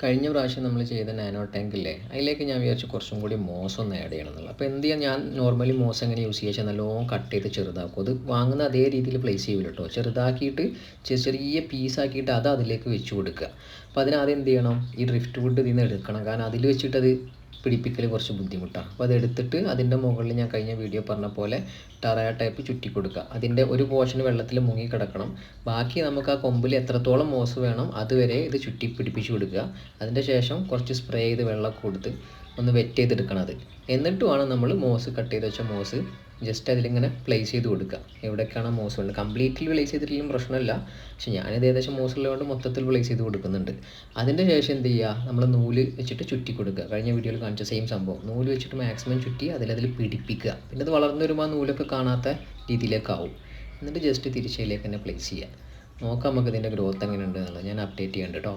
കഴിഞ്ഞ പ്രാവശ്യം നമ്മൾ ചെയ്ത നാനോ ടാങ്ക് ഇല്ലേ അതിലേക്ക് ഞാൻ വിചാരിച്ചു കുറച്ചും കൂടി മോസ് ഒന്ന് ആഡ് ചെയ്യണം എന്നുള്ളത് അപ്പോൾ എന്ത് ചെയ്യാൻ ഞാൻ നോർമലി മോസ് എങ്ങനെ യൂസ് ചെയ്യുക നല്ലോണം കട്ട് ചെയ്ത് ചെറുതാക്കും. അത് വാങ്ങുന്ന അതേ രീതിയിൽ പ്ലേസ് ചെയ്യില്ല കേട്ടോ ചെറുതാക്കിയിട്ട് ചെറിയ ചെറിയ പീസാക്കിയിട്ട് അത് അതിലേക്ക് വെച്ച് കൊടുക്കുക. അപ്പോൾ അതിനാദ്യം എന്ത് ചെയ്യണം? ഈ ഡ്രിഫ്റ്റ് വുഡ് ഇതിൽ നിന്ന് എടുക്കണം. കാരണം അതിൽ വെച്ചിട്ട് അത് പിടിപ്പിക്കൽ കുറച്ച് ബുദ്ധിമുട്ടാണ്. അപ്പോൾ അതെടുത്തിട്ട് അതിന്റെ മുകളിൽ ഞാൻ കഴിഞ്ഞ വീഡിയോ പറഞ്ഞ പോലെ ടറയ ടൈപ്പ് ചുറ്റി കൊടുക്കുക. അതിന്റെ ഒരു പോർഷൻ വെള്ളത്തിൽ മുങ്ങി കിടക്കണം. ബാക്കി നമുക്ക് ആ കൊമ്പിൽ എത്രത്തോളം മോസ് വേണം അതുവരെ ഇത് ചുറ്റി പിടിപ്പിച്ച് കൊടുക്കുക. അതിന്റെ ശേഷം കുറച്ച് സ്പ്രേ ചെയ്ത് വെള്ളം കൊടുത്ത് ഒന്ന് വെറ്റ് ചെയ്തെടുക്കണം അത്. എന്നിട്ട് വേണം നമ്മൾ മോസ് കട്ട് ചെയ്ത് വെച്ച മോസ് ജസ്റ്റ് അതിലിങ്ങനെ പ്ലേസ് ചെയ്ത് കൊടുക്കുക. എവിടെയൊക്കെയാണ് മോസ് വേണ്ടത് കംപ്ലീറ്റ്ലി പ്ലേസ് ചെയ്തിട്ടില്ലെങ്കിലും പ്രശ്നമില്ല. പക്ഷെ ഞാനിത് ഏകദേശം മോസ് ഉള്ളതുകൊണ്ട് മൊത്തത്തിൽ പ്ലേസ് ചെയ്ത് കൊടുക്കുന്നുണ്ട്. അതിന്റെ ശേഷം എന്ത് ചെയ്യുക? നമ്മൾ നൂൽ വെച്ചിട്ട് ചുറ്റി കൊടുക്കുക. കഴിഞ്ഞ വീഡിയോയിൽ കാണിച്ച സെയിം സംഭവം. നൂൽ വെച്ചിട്ട് മാക്സിമം ചുറ്റി അതിലതിൽ പിടിപ്പിക്കുക. പിന്നെ അത് വളർന്നു വരുമ്പോൾ ആ നൂലൊക്കെ കാണാത്ത രീതിയിലേക്കാവും. എന്നിട്ട് ജസ്റ്റ് തിരിച്ചതിലേക്ക് തന്നെ പ്ലേസ് ചെയ്യുക. നോക്കാം നമുക്ക് ഇതിന്റെ ഗ്രോത്ത് എങ്ങനെയുണ്ടെന്നുള്ളത് ഞാൻ അപ്ഡേറ്റ് ചെയ്യണ്ട കേട്ടോ.